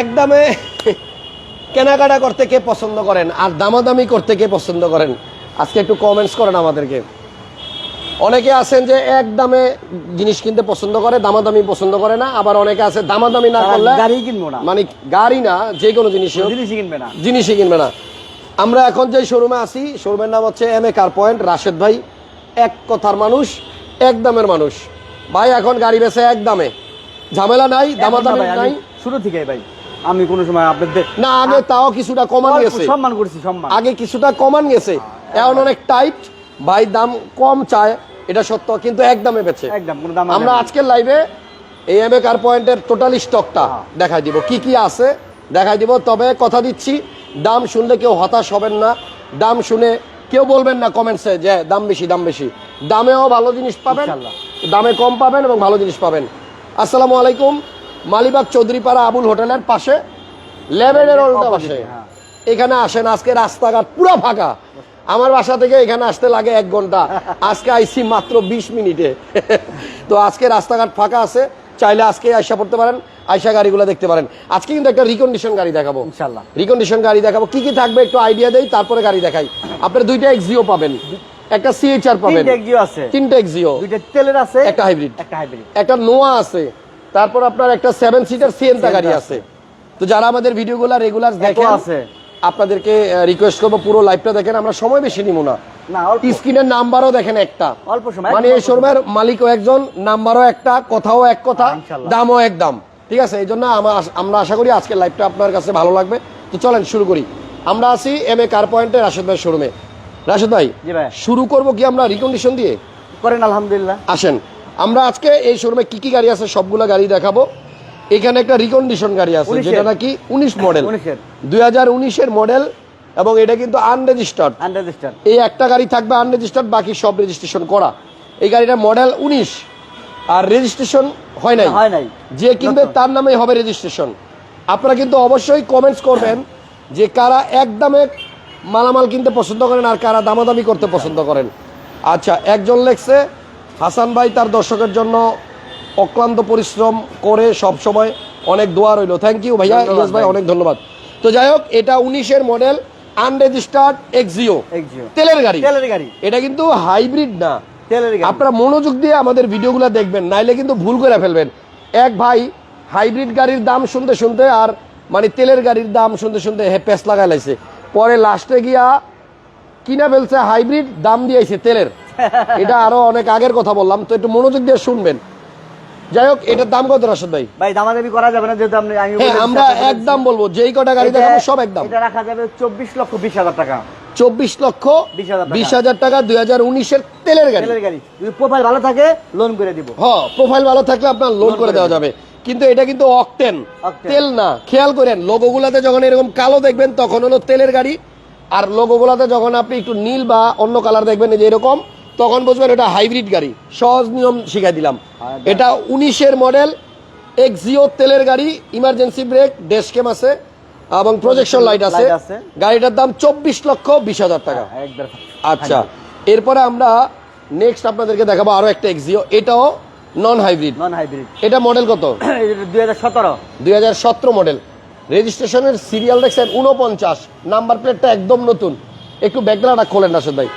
একদমে কেনাকাটা করতে কে পছন্দ করেন আর দামাদামি করতে কে পছন্দ করেন? আজকে একটু কমেন্টস করেন আমাদেরকে। অনেকে আছেন যে এক দামে জিনিস কিনতে পছন্দ করে দামাদামি পছন্দ করে না। আবার অনেকে আছে দামাদামি না করলে গাড়ি কিনবো না। মানে গাড়ি না যে কোনো জিনিসই হোক, জিনিসই কিনবে না। জিনিসই কিনবে না। আমরা এখন যে শোরুমে আছি শোরুমের নাম হচ্ছে M A car point Rashed ভাই। এক কথার মানুষ এক দামের মানুষ। ভাই এখন গাড়ি বেচে এক দামে ঝামেলা নাই দামাদামি নাই। শুরু থেকে ভাই। আমি কোনো সময় আপনাদের না আগে তাও কিছুটা কমান গেছে। সম্মান করছি সম্মান। আগে কিছুটা কমান গেছে। এখন অনেক টাইট ভাই দাম কম চায় এটা সত্য কিন্তু এক দামে বেচে। একদম কোনো দাম আমরা আজকের লাইভে এই এম এ কার পয়েন্টের টোটাল স্টকটা হ্যাঁ। দেখাই দিব। কি কি আছে দেখাই দিব। তবে কথা দিচ্ছি দাম শুনলে কেউ হতাশ হবেন না। দাম শুনে কেউ বলবেন না কমেন্টসে যে দাম বেশি দাম বেশি। দামেও ভালো জিনিস পাবেন দামে কম পাবেন এবং ভালো জিনিস পাবেন। আসসালামু আলাইকুম। মালিবাগ চৌধুরীপাড়া আবুল হোটেলের পাশে লেভেলের উল্টা পাশে। হ্যাঁ। এখানে আসেন আজকে রাস্তাঘাট পুরো ফাঁকা। আমার বাসা থেকে এখানে আসতে লাগে এক ঘণ্টা। আজকে আইসি মাত্র বিশ মিনিটে। তো আজকে রাস্তাঘাট ফাঁকা আছে চাইলে আজকে আইসা পড়তে পারেন আইসা গাড়িগুলো দেখতে পারেন। আজকে কিন্তু একটা রিকন্ডিশন গাড়ি দেখাবো। ইনশাল্লাহ। রিকন্ডিশন গাড়ি দেখাবো। কি কি থাকবে একটু আইডিয়া দেই তারপরে গাড়ি দেখাই। আপনার দুইটা এক্সিও পাবেন। একটা সিএইচআর পাবেন। তিনটে এক্সিও আছে। তিনটা এক্সিও দুইটা তেলের আছে একটা হাইব্রিড একটা হাইব্রিড একটা নোয়া আছে। তারপর আপনার একটা সেভেন সিটার সিএনটা গাড়ি আছে। তো যারা আমাদের ভিডিওগুলো রেগুলার দেখে আছে। আপনাদেরকে রিকোয়েস্ট করব পুরো লাইভটা দেখেন আমরা সময় বেশি নিব না। স্ক্রিনের নাম্বারও দেখেন একটা। অল্প সময় মানে এই শোরুমের মালিকও একজন নাম্বারও একটা কথাও এক কথা হ্যাঁ, দামও এক দাম। ঠিক আছে? এই জন্য আমরা আশা করি আজকের লাইভটা আপনার কাছে ভালো লাগবে। তো চলেন শুরু করি। আমরা আছি এম এ কার পয়েন্টে রাশেদ ভাই শোরুমে রাশেদ ভাই শুরু করব কি আমরা রিকন্ডিশন দিয়ে? করেন আলহামদুলিল্লাহ। আসেন। আমরা আজকে এই শোরুমে কি কি গাড়ি আছে সবগুলো গাড়ি দেখাবো। এখানে একটা রিকন্ডিশন গাড়ি আছে যেটা নাকি উনিশ মডেল দুই হাজার উনিশের মডেল এবং এটা কিন্তু আনরেজিস্টার্ড আনরেজিস্টার এই একটা গাড়ি থাকবে আনরেজিস্টার্ড বাকি সব রেজিস্ট্রেশন করা। এই গাড়িটা মডেল উনিশ আর রেজিস্ট্রেশন হয় নাই। হয় নাই। যে কিনবে তার নামে হবে রেজিস্ট্রেশন আপনারা কিন্তু অবশ্যই কমেন্টস করবেন যে কারা একদমে মালামাল কিনতে পছন্দ করেন আর কারা দামাদামি করতে পছন্দ করেন। আচ্ছা একজন লেখছে হাসান ভাই তার দর্শকের জন্য অক্লান্ত পরিশ্রম করে সব সময় অনেক দোয়া রইল। থ্যাংক ইউ ভাইয়া। ইলিয়াস ভাই। অনেক ধন্যবাদ। তো যাই হোক এটা উনিশের মডেল আনরেজিস্টার্ড এক্সিও এক্সিও তেলের গাড়ি। তেলের গাড়ি। এটা কিন্তু হাইব্রিড না। আপনারা মনোযোগ দিয়ে আমাদের ভিডিওগুলো দেখবেন নাইলে কিন্তু ভুল করে ফেলবেন। এক ভাই হাইব্রিড গাড়ির দাম শুনতে শুনতে আর মানে তেলের গাড়ির দাম শুনতে শুনতে হে পেস লাগাই লাইছে। পরে লাস্টে গিয়া কিনা ফেলছে হাইব্রিড দাম দিয়েছে তেলের। এটা আরও অনেক আগের কথা বললাম তো একটু মনোযোগ দিয়ে শুনবেন। যাই হোক এটার দাম কত রাশেদ ভাই? ভাই দামাদামি করা যাবে না যেহেতু আপনি আমি হ্যাঁ আমরা একদম বলব যেই কটা গাড়ি দেখাবো সব একদম এটা রাখা যাবে চব্বিশ লক্ষ বিশ হাজার টাকা। চব্বিশ লক্ষ 20,000 বিশ হাজার টাকা দুই হাজার উনিশের তেলের গাড়ি। তেলের গাড়ি। যদি প্রোফাইল ভালো থাকে লোন করে দিব। হ্যাঁ প্রোফাইল ভালো থাকলে আপনার লোন করে দেওয়া যাবে। কিন্তু এটা কিন্তু অকটেন তেল না খেয়াল করেন লোগোগুলাতে যখন এরকম কালো দেখবেন তখন হলো তেলের গাড়ি আর লোগোগুলাতে যখন আপনি একটু নীল বা অন্য কালার দেখবেন যে এরকম তখন বুঝবেন এটা হাইব্রিড গাড়ি। সহজ নিয়ম শিখাই দিলাম। এটা উনিশের মডেল এক্সিও তেলের গাড়ি ইমার্জেন্সি ব্রেক ডেস্কেম আছে এবং প্রজেকশন লাইট আছে। গাড়িটার দাম চব্বিশ লক্ষ বিশ হাজার টাকা। হ্যাঁ, আচ্ছা এরপরে আমরা নেক্সট আপনাদেরকে দেখাবো আরও একটা এক্সিও এটাও নন হাইব্রিড নন হাইব্রিড এটা মডেল কত? দুই হাজার সতেরো। দুই হাজার সতেরো মডেল রেজিস্ট্রেশনের সিরিয়াল দেখছেন উনপঞ্চাশ নাম্বার প্লেটটা একদম নতুন। একটু ব্যাকগ্রাউন্ডটা খোলেন রাশেদ ভাই।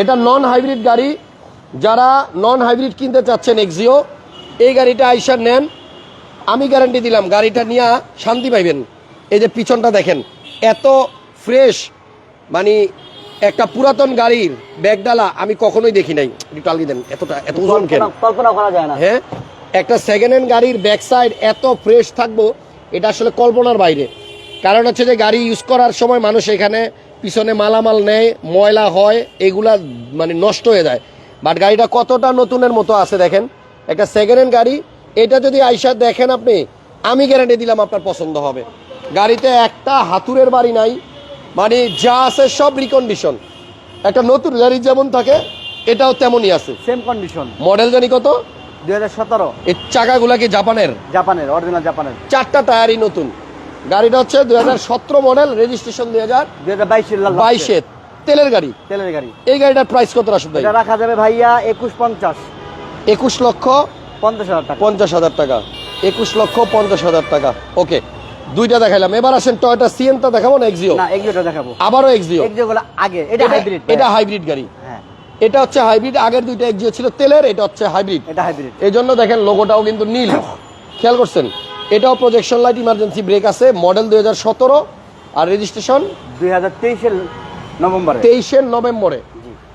এটা নন হাইব্রিড গাড়ি। যারা নন হাইব্রিড কিনতে চাচ্ছেন এক্সিও এই গাড়িটা আইসা নেন। আমি গ্যারান্টি দিলাম গাড়িটা নিয়ে শান্তি পাইবেন। এই যে পিছনটা দেখেন এত ফ্রেশ মানে একটা পুরাতন গাড়ির ব্যাগডালা আমি কখনোই দেখি নাই। একটু দেন এতটা এত ওজন কেন? কল্পনা করা যায় না। হ্যাঁ? একটা সেকেন্ড হ্যান্ড গাড়ির ব্যাক সাইড এত ফ্রেশ থাকব এটা আসলে কল্পনার বাইরে। কারণ হচ্ছে যে গাড়ি ইউজ করার সময় মানুষ এখানে পিছনে মালামাল নেয় ময়লা হয় এগুলা মানে নষ্ট হয়ে যায়। বাট গাড়িটা কতটা নতুনের মতো আছে দেখেন। একটা সেকেন্ড হ্যান্ড গাড়ি এটা যদি আইসা দেখেন আপনি আমি গ্যারান্টি দিলাম আপনার পছন্দ হবে। গাড়িতে একটা হাতুরের বাড়ি নাই মানে যা আছে সব রিকন্ডিশন একটা নতুন গাড়ি যেমন থাকে এটাও তেমনই আছে। সেম কন্ডিশন মডেল জানি কত? দুই হাজার সতেরো। এই চাকাগুলা কি জাপানের? জাপানের অরিজিনাল জাপানের। চারটা টায়ারই নতুন। গাড়িটা হচ্ছে দুই হাজার সতেরো মডেল রেজিস্ট্রেশন দুই হাজার দুই হাজার বাইশের লাল বাইশে তেলের গাড়ি? তেলের গাড়ি। এই গাড়িটার প্রাইস কত রাসুদ ভাই? রাখা যাবে ভাইয়া একুশ পঞ্চাশ। একুশ লক্ষ পঞ্চাশ হাজার টাকা। পঞ্চাশ হাজার টাকা। একুশ লক্ষ পঞ্চাশ হাজার টাকা। ওকে দুইটা দেখাইলাম। এবার আসেন টয়টা সিএনটা দেখাবো না এক্সিও না এগুলোটা দেখাবো। আবারও এক্সিও এগুলো আগে। এটা হাইব্রিড এটা হাইব্রিড গাড়ি। এটা হচ্ছে হাইব্রিড আগের দুইটা এক্সিও ছিল তেলের এটা হচ্ছে হাইব্রিড। এটা হাইব্রিড। এই জন্য দেখেন লোগোটাও কিন্তু নীল। খেয়াল করছেন? এটাও প্রজেকশন লাইট ইমার্জেন্সি ব্রেক আছে মডেল দু হাজার সতেরো আর রেজিস্ট্রেশন দুই হাজার তেইশের নভেম্বরে। তেইশের নভেম্বরে।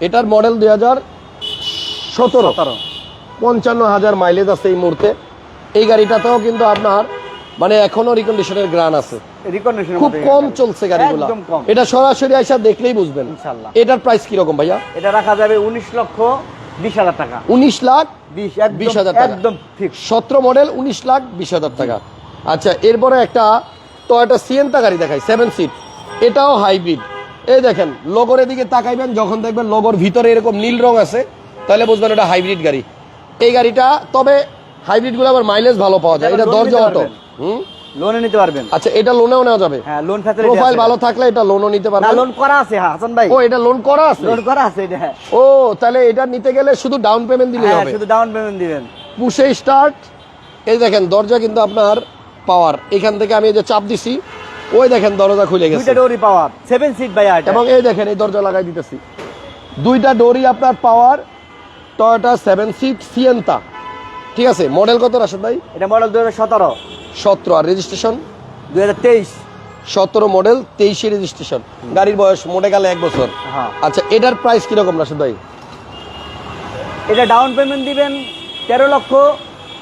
এটার মডেল দুই হাজার সতেরো। পঞ্চান্ন হাজার মাইলেজ আছে এই মুহূর্তে। এই গাড়িটাতেও কিন্তু আপনার মানে এখনও রিকন্ডিশনের গ্রান আছে। খুব কম চলছে গাড়িগুলো। এটা সরাসরি আইসা দেখলেই বুঝবেন। এটার প্রাইস কীরকম ভাইয়া? এটা রাখা যাবে উনিশ লক্ষ বিশ হাজার টাকা। উনিশ লাখ বিশ হাজার টাকা। একদম সতেরো মডেল উনিশ লাখ বিশ হাজার টাকা। আচ্ছা এরপরে একটা টয়োটা সিয়েন্তা গাড়ি দেখাই সেভেন সিট এটাও হাইব্রিড এই দেখেন লোগোর দিকে তাকাইবেন যখন দেখবেন লোগোর ভিতরে এরকম নীল রং আছে তাহলে বুঝবেন এটা হাইব্রিড গাড়ি। এই গাড়িটা তবে হাইব্রিডগুলো আবার মাইলেজ ভালো পাওয়া যায়। এটা দরজা অটো। হুম? লোনে নিতে পারবেন। আচ্ছা এটা লোনেও নেওয়া যাবে? হ্যাঁ লোন ফ্যাসিলিটি প্রোফাইল ভালো থাকলে এটা লোনও নিতে না লোন করা আছে হ্যাঁ হাসান ভাই। ও এটা লোন করা আছে? লোন করা আছে এটা হ্যাঁ। ও তাহলে এটা নিতে গেলে শুধু ডাউন পেমেন্ট হ্যাঁ, হবে? শুধু ডাউন পেমেন্ট দিবেন। পুষে স্টার্ট এই দেখেন দরজা কিন্তু আপনার পাওয়ার এখান থেকে আমি যে চাপ দিছি ওই দেখেন দরজা খুলে গেছে। দুইটা ডোরি পাওয়ার সেভেন সিট ভাই এটা। এবং এই দেখেন এই দরজা লাগাই দিতেছি। দুইটা ডোরি আপনার power Toyota seven seat Sienta ঠিক আছে মডেল কত রাশেদ ভাই? এটা মডেল দু হাজার সতেরো। সতেরো আর রেজিস্ট্রেশন দুই হাজার তেইশ। সতেরো মডেল তেইশে রেজিস্ট্রেশন গাড়ির বয়স মোটে গেলে এক বছর। হ্যাঁ। আচ্ছা এটার প্রাইস কীরকম রাশেদ ভাই? এটা ডাউন পেমেন্ট দিবেন তেরো লক্ষ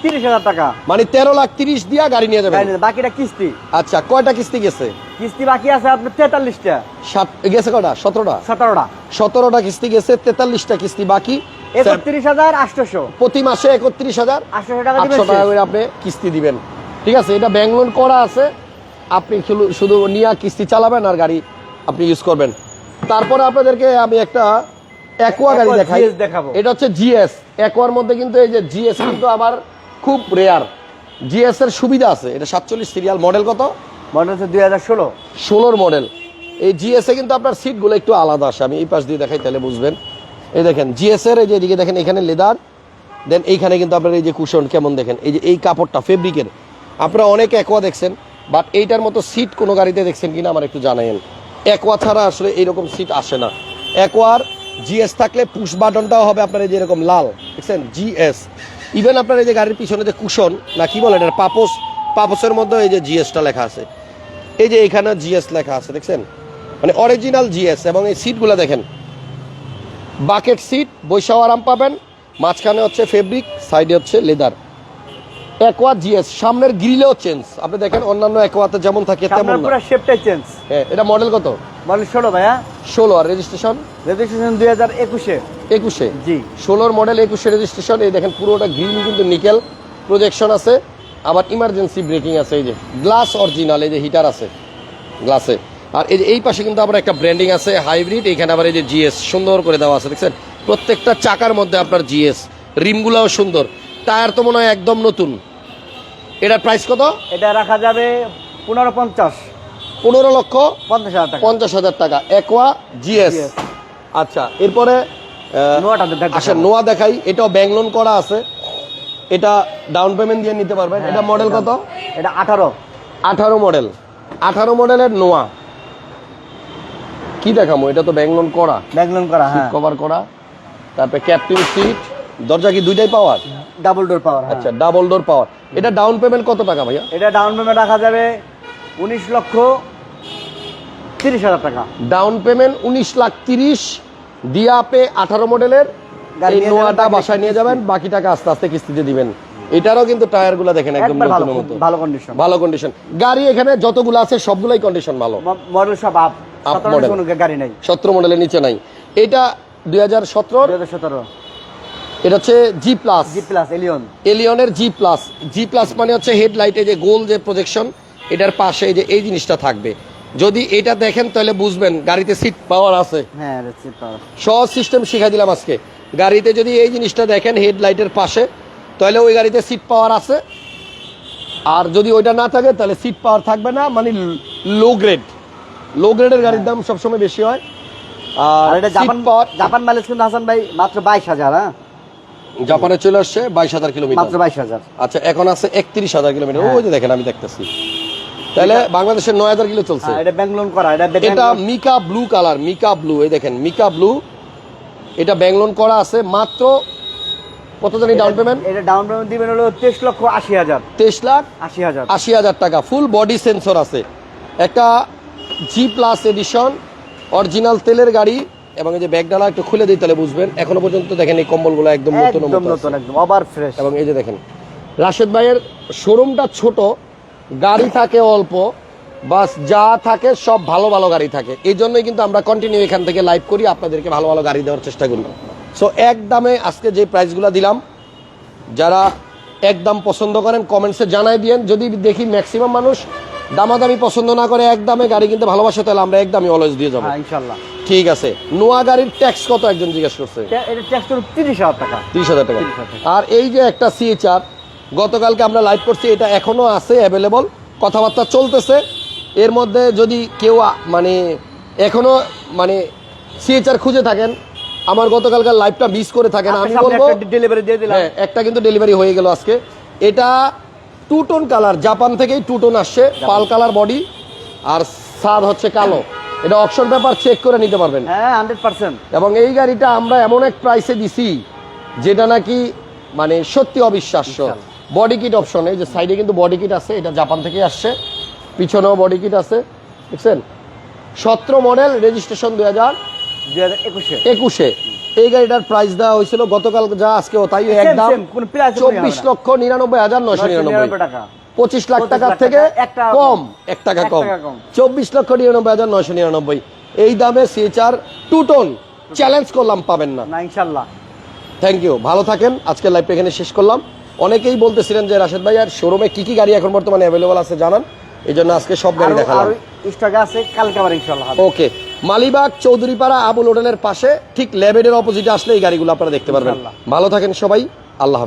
তিরিশ হাজার টাকা। মানে তেরো লাখ তিরিশ দিয়া গাড়ি নিয়ে যাবেন। বাকিটা কিস্তি। আচ্ছা কয়টা কিস্তি গেছে? কিস্তি বাকি আছে আপনার তেতাল্লিশটা। সাত গেছে কয়টা? সতেরোটা? সতেরোটা। সতেরোটা কিস্তি গেছে তেতাল্লিশটা কিস্তি বাকি। একত্রিশ হাজার আটশোশো। প্রতি মাসে একত্রিশ হাজার আটশোশো টাকা আপনি কিস্তি দিবেন। ঠিক আছে এটা ব্যাংক লোন করা আছে। আপনি শুধু- নিয়ে কিস্তি চালাবেন আর গাড়ি আপনি ইউজ করবেন। তারপরে আপনাদেরকে আমি একটা অ্যাকোয়া গাড়ি দেখাই। দেখাবো। এটা হচ্ছে জিএস অ্যাকোয়ার মধ্যে কিন্তু এই যে জিএস কিন্তু আমার খুব রেয়ার জিএস এর সুবিধা আছে। এটা সাতচল্লিশ সিরিয়াল মডেল কত? মডেল হচ্ছে দুই হাজার ষোলো। ষোলোর মডেল এই জিএস এ কিন্তু আপনার সিটগুলো একটু আলাদা আসে। আমি এই পাশ দিয়ে দেখাই তাহলে বুঝবেন। এই দেখেন জিএস এর এই যে এদিকে দেখেন এখানে লেদার দেন এইখানে কিন্তু আপনার এই যে কুশন কেমন দেখেন? এই যে এই কাপড়টা ফেব্রিকের আপনারা অনেক একোয়া দেখছেন বাট এইটার মতো সিট কোনো গাড়িতে দেখছেন কিনা আমার একটু জানাইন একোয়া ছাড়া আসলে এইরকম সিট আসে না। একোয়ার জিএস থাকলে পুশ বাটনটাও হবে আপনার এই যে এরকম লাল, দেখছেন? জিএস ইভেন আপনার এই যে গাড়ির পিছনে যে কুশন না কি বলে এটা পাপোস, পাপোসের মধ্যে এই যে জিএসটা লেখা আছে। এই যে এখানে জিএস লেখা আছে, দেখছেন? মানে অরিজিনাল জিএস এবং এই সিটগুলো দেখেন। বাকেট সিট বৈশাও আরাম পাবেন, মাঝখানে হচ্ছে ফেব্রিক সাইডে হচ্ছে লেদার একোয়া জিএস সামনের গ্রিলেও চেঞ্জ আপনি দেখেন অন্যান্য একোয়াতে যেমন থাকে তেমন না। পুরো শেপটাই চেঞ্জ হ্যাঁ এটা মডেল কত? মডেল ষোলো ভাইয়া। ষোলো আর রেজিস্ট্রেশন রেজিস্ট্রেশন দুই হাজার একুশে। একুশে? জি। ষোলোর মডেল একুশে রেজিস্ট্রেশন এই দেখেন পুরোটা গ্রিল কিন্তু নিকেল প্রজেকশন আছে। আবার ইমার্জেন্সি ব্রেকিং আছে এই যে গ্লাস অরিজিনাল এই যে হিটার আছে গ্লাসে আর এই যে এই পাশে কিন্তু আবার একটা ব্র্যান্ডিং আছে হাইব্রিড এখানে আবার এই যে জিএস সুন্দর করে দেওয়া আছে দেখছেন? প্রত্যেকটা চাকার মধ্যে আপনার জিএস রিমগুলোও সুন্দর। টায়ার তো মনে হয় একদম নতুন। এটার প্রাইস কত? এটা রাখা যাবে পনেরো পঞ্চাশ। পনেরো লক্ষ পঞ্চাশ হাজার টাকা। পঞ্চাশ হাজার টাকা। একোয়া জিএস আচ্ছা। এরপরে আচ্ছা নোয়া দেখাই। এটাও ব্যাংক লোন করা আছে। এটা ডাউন পেমেন্ট দিয়ে নিতে পারবেন। হ্যাঁ, এটা মডেল কত? এটা আঠারো। আঠারো মডেল আঠারো মডেলের নোয়া। কি দেখামো এটা তো ব্যাংক লোন করা। ব্যাংক লোন করা হ্যাঁ। কভার করা। তারপরে ক্যাপ্টিং সিট দরজা কি দুইটাই পাওয়ার? ডাবল ডোর পাওয়ার হ্যাঁ। আচ্ছা ডাবল ডোর পাওয়ার। এটা ডাউন পেমেন্ট কত টাকা ভাইয়া? এটা ডাউন পেমেন্ট রাখা যাবে উনিশ লক্ষ তিরিশ হাজার টাকা। ডাউন পেমেন্ট উনিশ লাখ তিরিশ দিয়া পে আঠারো মডেলের গাড়ি নোয়াটা বাসায় নিয়ে যাবেন বাকি টাকা আস্তে আস্তে কিস্তিতে দিবেন। এটারও কিন্তু টায়ারগুলা দেখেন একদম মতো। ভালো কন্ডিশন ভালো কন্ডিশন গাড়ি এখানে যতগুলো আছে সবগুলাই কন্ডিশন ভালো। মডেল সব আপ আপ মডেল গাড়ি নাই। 17 মডেলের নিচে নাই। এটা 2017 2017 এটা হচ্ছে G plus G plus Allion এলিয়নের G plus G plus মানে হচ্ছে হেডলাইটে যে গোল যে প্রজেকশন এটার পাশে যে এই জিনিসটা থাকবে। যদি এটা দেখেন তাহলে বুঝবেন গাড়িতে সিট পাওয়ার আছে। হ্যাঁ পাওয়ার সহজ সিস্টেম শিখাই দিলাম আজকে। গাড়িতে যদি এই জিনিসটা দেখেন হেডলাইটের পাশে তাহলে ওই গাড়িতে সিট পাওয়ার আছে। আর যদি ওইটা না থাকে তাহলে সিট পাওয়ার থাকবে না মানে লো গ্রেড লো গ্রেডের গাড়ির দাম সবসময় বেশি হয়। আর এটা Japan Japan power Japan mileage কিন্তু হাসান ভাই মাত্র বাইশ হাজার হ্যাঁ? জাপানে চলে আসছে বাইশ হাজার কিলোমিটার। মাত্র বাইশ হাজার। আচ্ছা এখন আছে একত্রিশ হাজার কিলোমিটার। হ্যাঁ। ওই যে দেখেন আমি দেখতেছি। তাহলে বাংলাদেশের নয় হাজার কিলো চলছে। হ্যাঁ, এটা ব্যাংলোন করা এটা এটা mica blue colour mica blue. এই দেখেন মিকা ব্লু। এটা ব্যাংলোন করা আছে মাত্র কত জানি ডাউন পেমেন্ট এটা ডাউন পেমেন্ট দিবেন হলো তেইশ লক্ষ আশি হাজার। তেইশ লাখ আশি হাজার। আশি হাজার টাকা। ফুল বডি সেন্সর আছে। একটা জি প্লাস এডিশন অরিজিনাল তেলের গাড়ি এবং এই যে ব্যাগডালা একটু খুলে দিই তাহলে বুঝবেন। এখনও পর্যন্ত দেখেন এই কম্বলগুলো একদম নতুন একদম নতুন একদম আবার ফ্রেশ এবং এই যে দেখেন রাশেদ ভাইয়ের শোরুমটা ছোট গাড়ি থাকে অল্প বাস যা থাকে সব ভালো ভালো গাড়ি থাকে। এই জন্যই কিন্তু আমরা কন্টিনিউ এখান থেকে লাইভ করি আপনাদেরকে ভালো ভালো গাড়ি দেওয়ার চেষ্টা করি। সো এক দামে আজকে যে প্রাইসগুলো দিলাম যারা একদম পছন্দ করেন কমেন্টসে জানাই দিয়েন। যদি দেখি ম্যাক্সিমাম মানুষ দামাদামি পছন্দ না করে এক দামে গাড়ি কিনতে ভালোবাসে তাহলে আমরা এক দামে অলওয়েজ দিয়ে যাব। হ্যাঁ ইনশাল্লাহ ঠিক আছে। নোয়া গাড়ির ট্যাক্স কত একজন জিজ্ঞেস করছে? তিরিশ হাজার টাকা। তিরিশ হাজার টাকা। 30,000 টাকা। আর এই যে একটা সিএচআর গতকালকে আমরা লাইভ করছি এটা এখনও আছে অ্যাভেলেবল কথাবার্তা চলতেছে। এর মধ্যে যদি কেউ মানে এখনও মানে সিএচআর খুঁজে থাকেন আমার গতকালকার লাইভটা মিস করে থাকেন। আমি বলব ডেলিভারি দিয়ে দিলাম। হ্যাঁ একটা কিন্তু ডেলিভারি হয়ে গেল আজকে। এটা টু টোন কালার জাপান থেকেই টু টোন আসছে পাল কালার বডি আর সাদ হচ্ছে কালো। এটা অপশন পেপার চেক করে নিতে পারবেন। হ্যাঁ হান্ড্রেড পার্সেন্ট এবং এই গাড়িটা আমরা এমন এক প্রাইসে দিছি যেটা নাকি মানে সত্যি অবিশ্বাস্য। বডি কিট অপশন এই যে সাইডে কিন্তু বডি কিট আছে এটা জাপান থেকে আসছে পিছনেও বডি কিট আছে দেখছেন? সতেরো মডেল রেজিস্ট্রেশন দুই হাজার দুই হাজার একুশে। একুশে। এই গাড়িটার প্রাইস দেওয়া হয়েছিল গতকাল যা আজকেও তাই একদম চব্বিশ। লক্ষ নিরানব্বই হাজার নয়শো নিরানব্বই। টাকা। পঁচিশ লাখ 25 টাকার থেকে কম। এক টাকা কম। চব্বিশ লক্ষ নিরানব্বই হাজার নয়শো নিরানব্বই। এই দামে সিএচআর টু টোন চ্যালেঞ্জ করলাম পাবেন না। ইনশাল্লাহ। থ্যাংক ইউ ভালো থাকেন। আজকের লাইভটা এখানে শেষ করলাম। অনেকেই বলতেছিলেন যে রাশেদ ভাই আর শোরুমে কি কি গাড়ি এখন বর্তমানে অ্যাভেলেবল আছে জানান? এই জন্য আজকে সব গাড়ি দেখালাম। আরও আছে কালকে আবার ইনশাল্লাহ হবে। ওকে মালিবাগ চৌধুরীপাড়া আবুল হোটেলের পাশে ঠিক ল্যাবেডের অপোজিটে আসলে এই গাড়িগুলো আপনারা দেখতে পারবেন। ভালো থাকেন সবাই আল্লাহ।